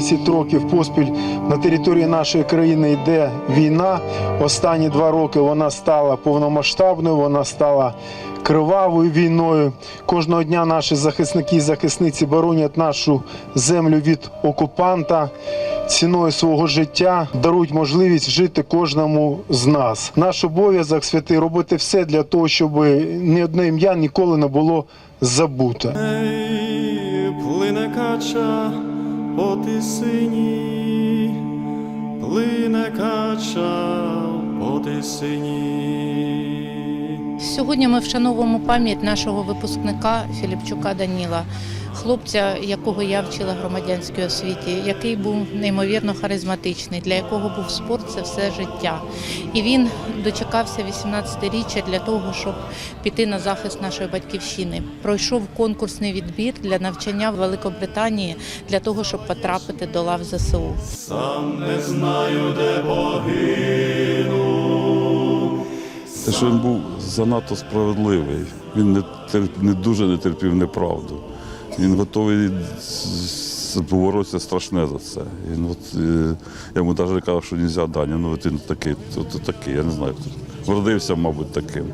10 років поспіль на території нашої країни йде війна. Останні два роки вона стала повномасштабною, вона стала кривавою війною. Кожного дня наші захисники і захисниці боронять нашу землю від окупанта. Ціною свого життя дарують можливість жити кожному з нас. Наш обов'язок святий робити все для того, щоб ні одне ім'я ніколи не було забуте. Плине кача по тисині, плине кача по тисині. Сьогодні ми вшановуємо пам'ять нашого випускника Філіпчука Даніла, хлопця, якого я вчила громадянській освіті, який був неймовірно харизматичний, для якого був спорт це все життя. І він дочекався 18-річчя для того, щоб піти на захист нашої батьківщини. Пройшов конкурсний відбір для навчання в Великобританії для того, щоб потрапити до лав ЗСУ. Сам не знаю, де погину. Те, що він був занадто справедливий. Він не, не дуже не терпів неправду. Він готовий боротися страшне за це. Він от, е, я йому навіть казав, що не можна Даня, ну він такий, от такий, я не знаю. Вродився, мабуть, таким.